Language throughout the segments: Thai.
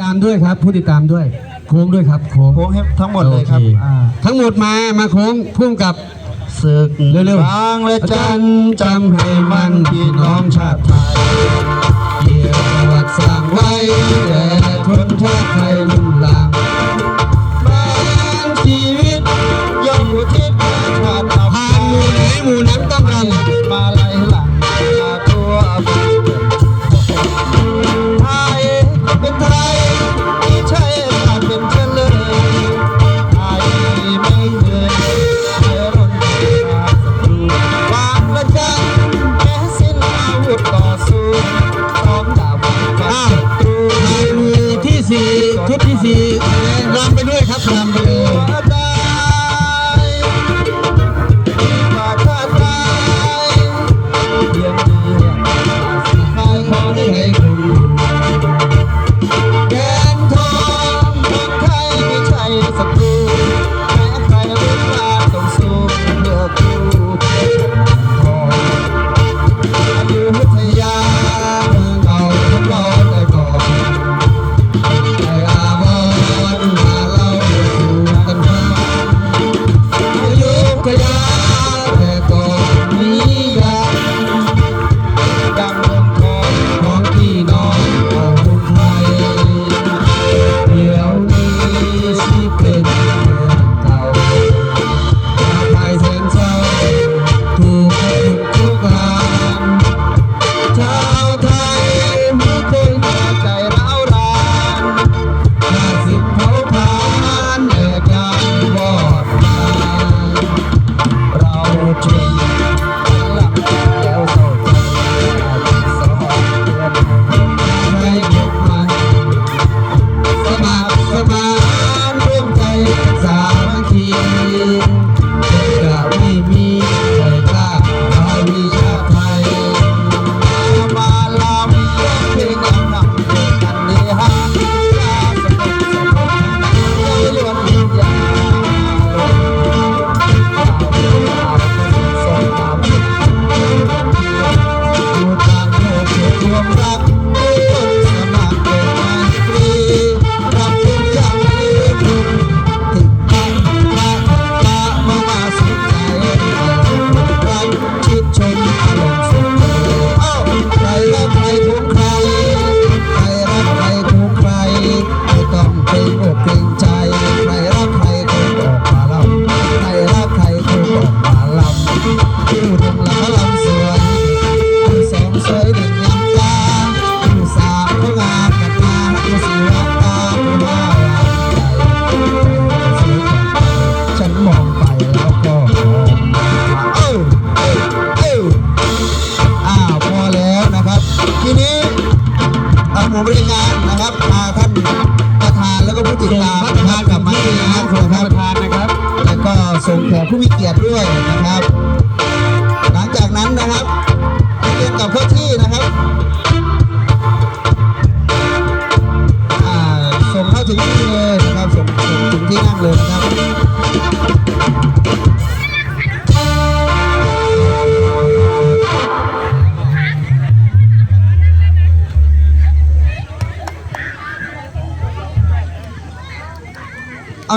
ตามด้วยครับผู้ติดตามด้วย โค้งด้วยครับโค้งโค้งให้ทั้งหมดเลยครับโออ่าทั้งหมดมามาโค้งพุ่มกับ ศึกเร็วๆ บางและอาจัจานรย์จำให้มันพี่น้องชาติไทยเกียรติประวัติสร้างไว้แด่ทนชาติไทยลุ่มหลังแม้ชีวิตย่อมอุทิศชาติเอาผ่านหมู่ไหนหมู่นั้นต้องรำ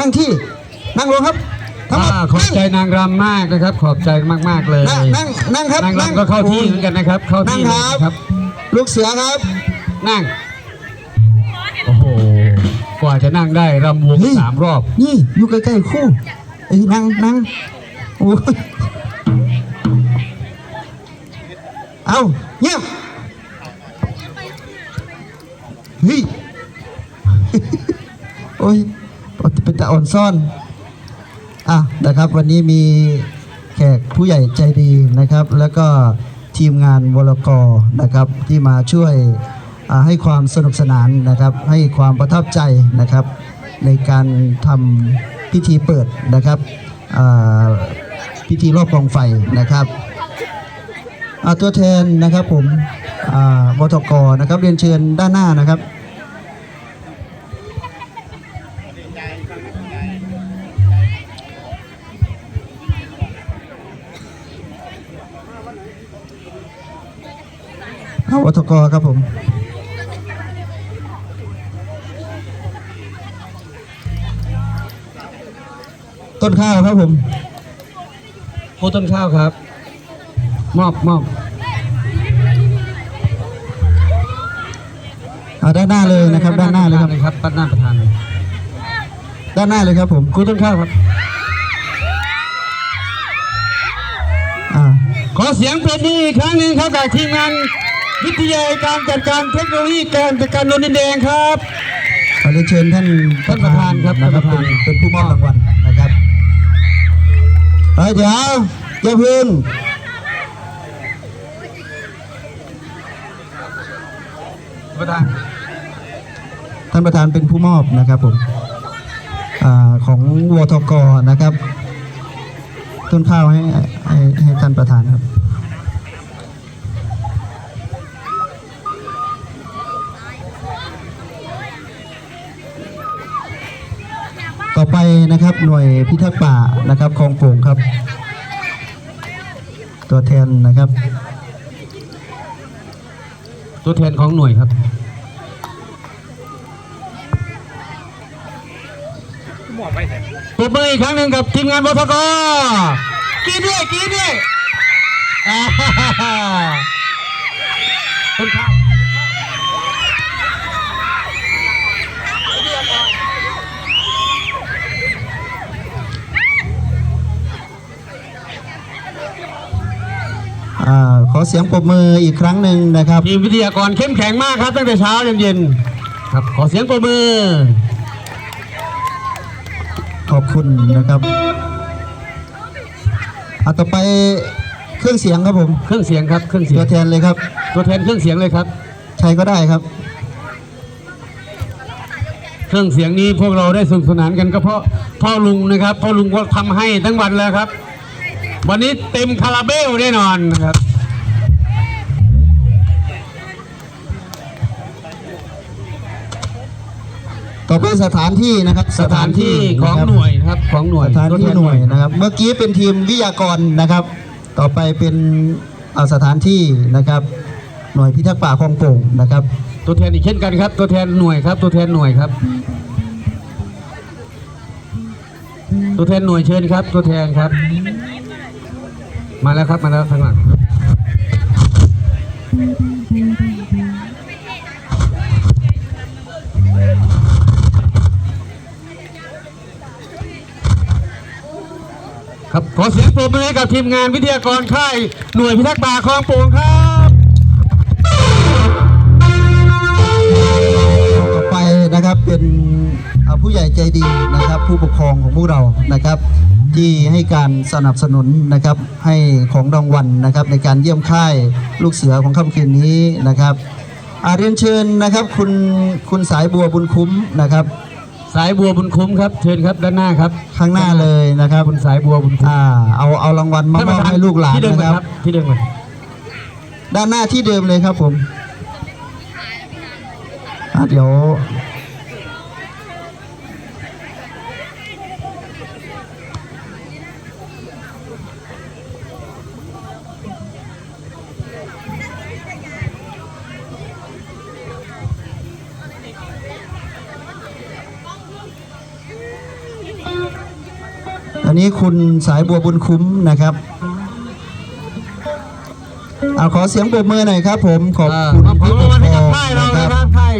นั่งที่ นั่งลงครับทั้งหมดอ่าขอบใจนั่งนางรำมากนะครับ ขอบใจมากๆเลยนั่งนั่งนั่งครับนางนั่งรำก็เข้าที่เหมือนกันนะครับ เข้านั่งที่คเลยรับนะครับลูกเสือครับ นั่ง โอ้โห กว่าจะนั่งได้รำวงเฮ้ย สามรอบ นี่อยู่ใกล้ๆคู่ไอ้ยนั่งนั่งโอ้ยเอาเงียบเฮ้ย โอ้ยเป็น ตาอ่อนซ่อนอะนะครับ วันนี้มีแขกผู้ใหญ่ใจดีนะครับ แล้วก็ทีมงานวลกรนะครับที่มาช่วยให้ความสนุกสนานนะครับ ให้ความประทับใจนะครับ ในการทำพิธีเปิดนะครับพิธีรอบกองไฟนะครับตัวแทนนะครับผมวทกนะครับเรียนเชิญด้านหน้านะครับ วทกครับผมต้นข้าวครับผมโคต้นข้าวครับ มอบมอบเอาด้านหน้าเลยนะครับ ด้านหน้าเลยครับครับด้านหน้าประธานเลยด้านหน้าเลยครับผมคุณต้นข้าวครับขอเสียงปรบมืออีกครั้งหนึ่งครับจากทีมงาน วิทยาการจัดการเทคโนโลยีการจัดการนนดินแดงครับขอเรียนเชิญท่านท่านประธานครับนะครับท่านประธานเป็นเป็นผู้มอบรางวัลนะครับเฮ้ยเดี๋ยวอย่าพึ่งประธานท่านประธานเป็นผู้มอบนะครับผมอ่าของวทกนะครับ ต้นข้าวให้ให้ให้ท่านประธานครับ อไปนะครับหน่วยพิทักษ์ป่านะครับคลองโป่งครับ ตัวแทนนะครับ ตัวแทนของหน่วยครับปรบมืออีกครั้งหนึ่งกับทีมงานบทกกินด้วยกินด้วยอ่าฮ่าฮ่ เสียงปรบมืออีกครั้งหนึ่งนะครับทีมวิทยากรเข้มแข็งมากครับตั้งแต่เช้ายันเย็นครับขอเสียงปรบมือ ขอบคุณนะครับเอาต่อไปเครื่องเสียงครับผม เครื่องเสียงครับ เครื่องเสียตังวแทนเลยครับ ตัวแทนเครื่องเสียงเลยครับ ใครก็ได้ครับ เครื่องเสียงนี้พวกเราได้สนุกสนานกันก็เพราะพ่อลุงนะครับพ่อลุงก็ทำให้ทั้งวันแล้วครับ วันนี้เต็มคาราเบลแน่นอนนะครับ ต่อไปสถานที่นะครับสถานที่ของะครับหน่วยนะครับของหน่วยสถานตัวที่แทหน่วยนะครับ เมื่อกี้เป็นทีมวิทยากรนะครับ ต่อไปเป็นอ่าสถานที่นะครับ หน่วยพิทักษ์ป่าคลองโป่งนะครับ ตัวแทนอีกเช่นกันครับ ตัวแทนหน่วยครับ ตัวแทนหน่วยครับ ตัวแทนหน่วยเชิญครับ ตัวแทนครับ มาแล้วครับมาแล้วข้างหลัง ครับขอเสียงปรบมือให้กับทีมงานวิทยากรค่ายหน่วยพิทักษ์ป่าคลองโป่งครับต่อไปนะครับเป็นผู้ใหญ่ใจดีนะครับ ผู้ปกครองของพวกเรานะครับ ที่ให้การสนับสนุนนะครับให้ของรางวัลนะครับ ในการเยี่ยมค่ายลูกเสือของค่ำคืนนี้นะครับอาเรียนเชิญนะครับคุณคุณสายบัวบุญคุ้มนะครับ สายบัวบุญคุ้มครับเชิญครับด้านหน้าครับข้างหน้าเลยนะครับคุณสายบัวบุญคุ้มอ่าเอาเอารางวัลมามอบให้ลูกหลานที่เดิมนะก่อครับที่เดิมก่อนด้านหน้าที่เดิมเลยครับผมอะเดี๋ยว นนี้คุณสายบัวบุญคุ้มนะครับเอาขอเสียงปรบมือหน่อยครับ ผมขอบอ่าคุณขอบคุผู้ณปกรางวัลให้ครกัอบงค่ายเรานะคนะรับครับค่าย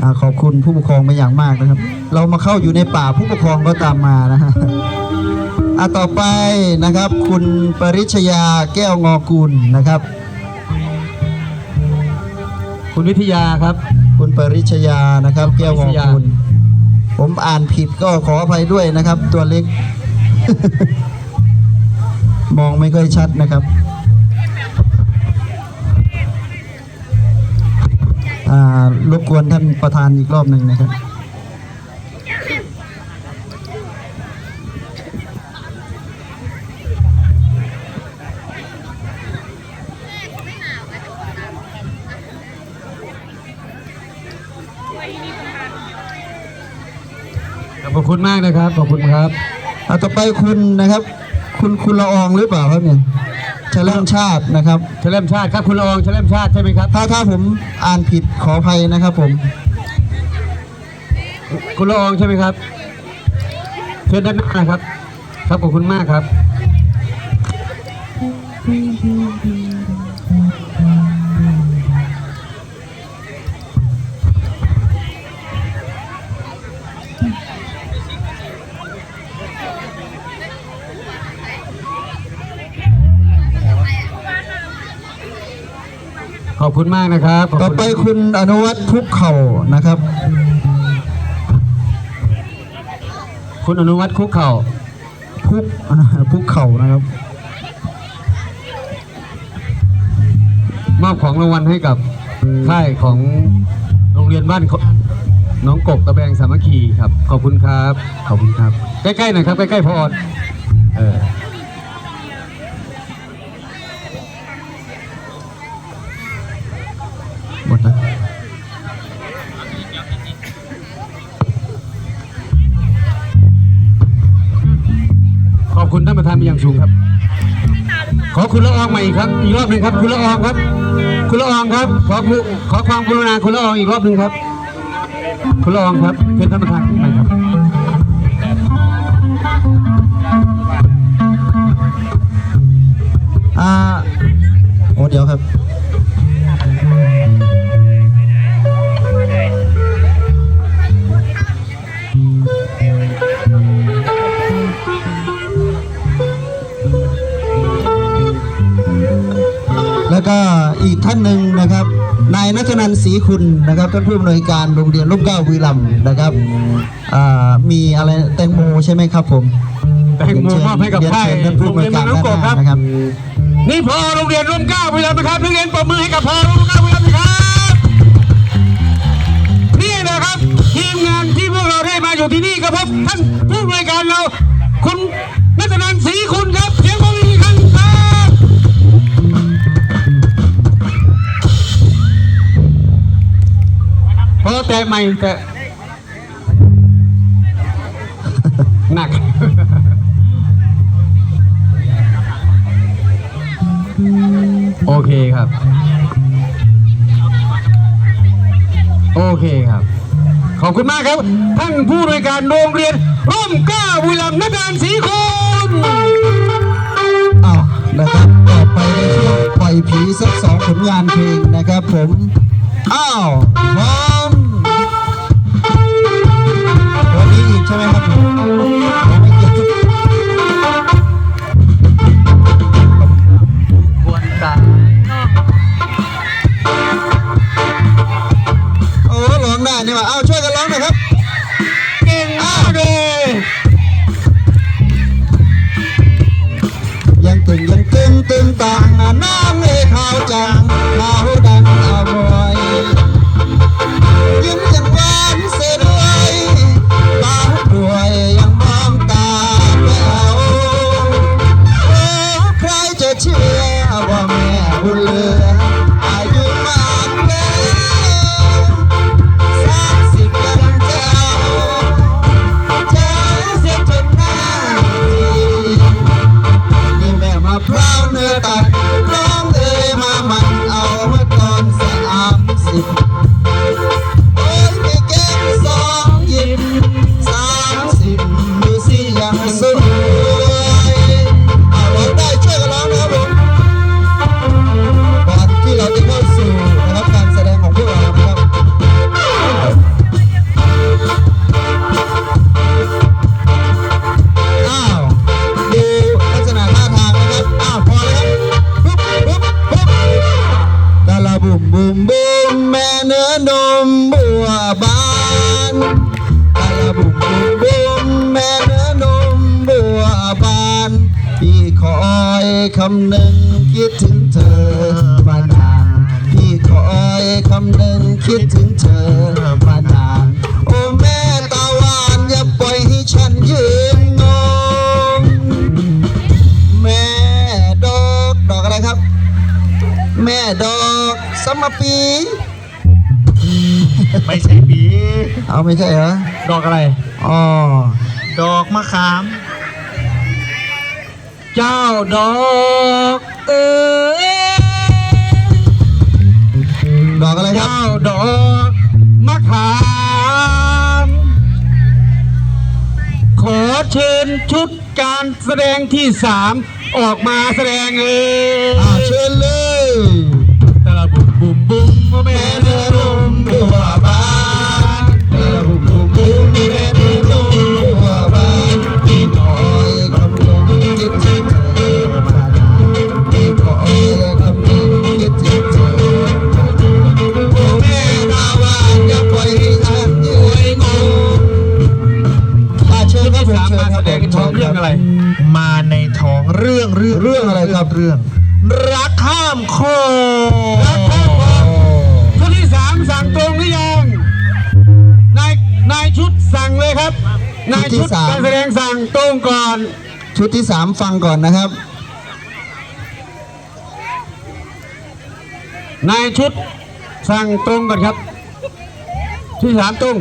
อ่าขอบคุณผู้ปกครองเป็นอย่างมากนะครับ เรามาเข้าอยู่ในป่าผู้ปกครองก็ตามมานะฮะอ่าต่อไปนะครับ คุณปริชยาแก้วงอกูลนะครับ คุณวิทยาครับ คุณปริชยานะครับ แก้วงอกูลผมอ่านผิดก็ขออภัยด้วยนะครับ ตัวเล็ก มองไม่ค่อยชัดนะครับอ่ารบกวนท่านประธานอีกรอบหนึ่งนะครับ คุณมากนะครับ ขอบคุณครับเอาต่อไปคุณนะครับ คุณคุณละอองหรือเปล่าครับเนี่ยเฉลิมชาตินะครับเฉลิมชาติครับคุณละอองเฉลิมชาติใช่ไหมครับ ถ้าถ้าผมอ่านผิดขออภัยนะครับผม คุณละอองใช่ไหมครับ เชิญด้านหน้านะครับ ครับขอบคุณมากครับ คุณมากนะครับขบต่อคุณไปคุณอนุวัฒน์พุกเข่านะครับ คุณอนุวัฒน์คุกเข่าพุกพุกเข่านะครับ มอบของรางวัลให้กับค่ายของโรงเรียนบ้านเขาน้องกบตะแบงสามัคคีครับ ขอบคุณครับ ขอบคุณครับ ใกล้ๆหน่อยครับ ใกล้ๆพออดเออ นึ่งครับคุณละอองครับ คุณละอองครับขอคุขอความกรุณาคุณละอองอีกรอบหนึ่งครับ คุณละอองครับเป็นท่านประธานขึ้นไปครับ ศรีคุณนะครับท่านผู้อำนวยการโรงเรียนร่มเกล้าวีรัมย์นะครับอ่ามีอะไรแตงโมใช่ไหมครับผมแตงโมมอบให้กับเรียนค่ายเชิญท่านผู้อำนวยการโรงเรียนบ้านน้องกบครับด้านหน้านะครับ นี่พอโรงเรียนร่มเกล้าวิลานะครับนักเรียนปรบมือให้กับพอร่มเกล้าวิลานะครับนี่นะครับทีมงานที่พวกเราได้มาอยู่ที่นี่ก็พบท่านผู้อำนวยการเราคุณนัทนันท์ศรีคุณครับ พอแต่ใหม่แต่หนักโอเคครับ โอเคครับ ขอบคุณมากครับ ท่านผู้อำนวยการโรงเรียน ร่มกล้าวิลัมนักการศรีคุณอ้าวนะครับต่อไปในช่วงปล่อยผีสักสองผลงานเพลงนะครับผม อ้าวมวัน ช่ไหมครับเกี่ยวควรตาโอ้ร้องได้นี่หว่าเอา บุมบุมบุ่มแม่เนื้อนมบัวบานกะละบุ่มบุมบุมแม่เนื้อนมบัวบานพี่คอยคำหนึ่งคิดถึงเธอมานานพี่คอยคำหนึ่งคิดถึงเธอมานานโอ้แม่ตาหวานอย่าปล่อยให้ฉันยืน มาปี ไม่ใช่ปี เอาไม่ใช่เหรอ ดอกอะไร อ๋อ ดอกมะขาม เจ้าดอกเออดอกอะไรครับ เจ้าดอกมะขาม ขอเชิญชุดการแสดงที่สามออกมาแสดงเลยเชิญเลย มบุ่มว่า ชุดที่สามฟังก่อนนะครับนายชุดสั่งตรงก่อนครับชุดที่สามตรง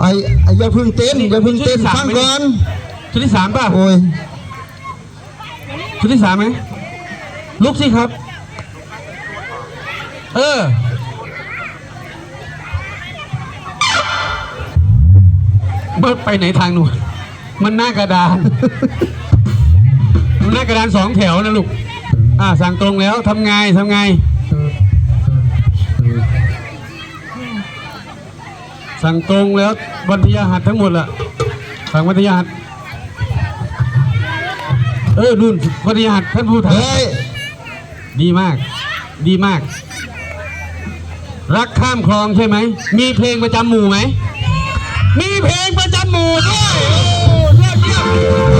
ไอ้ไอ้อย่าเพึ่งเต้นอย่าเพึ่งเต้นฟังก่อน ชุดที่สามป่ะโอ้ยชุดที่สามไหมลุกสิครับ เออ เบิร์ดไปไหนทางหนูนมันหน้ากระดาน มันหน้ากระดานสองแถวนะลูก อ่าสั่งตรงแล้วทำไงทำไง สั่งตรงแล้ววันทยาหัดทั้งหมดละสั่งวันทยาหัดเออนุ่นวันทยาหัดท่านผู้ทเฮ้ยดีมาก ดีมาก รักข้ามคลองใช่ไหม มีเพลงประจำหมู่ไหม มีเพลงประจำ หมู่ด้วยโอ้ยอดเยี่ยม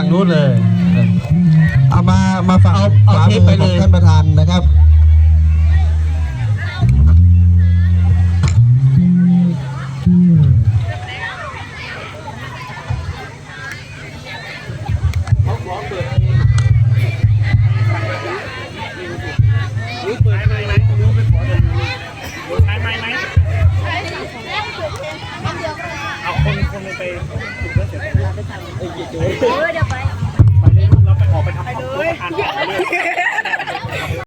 ฝั่งนู้นเลย เอามามาฟังเอาเอาขวาเทมืปอไปขเลองย ท่านประธานนะครับ เออเดี๋ยวไปไปเลยลูกเราไปออกไปทำความรู้อ่านข่าวเรื่อย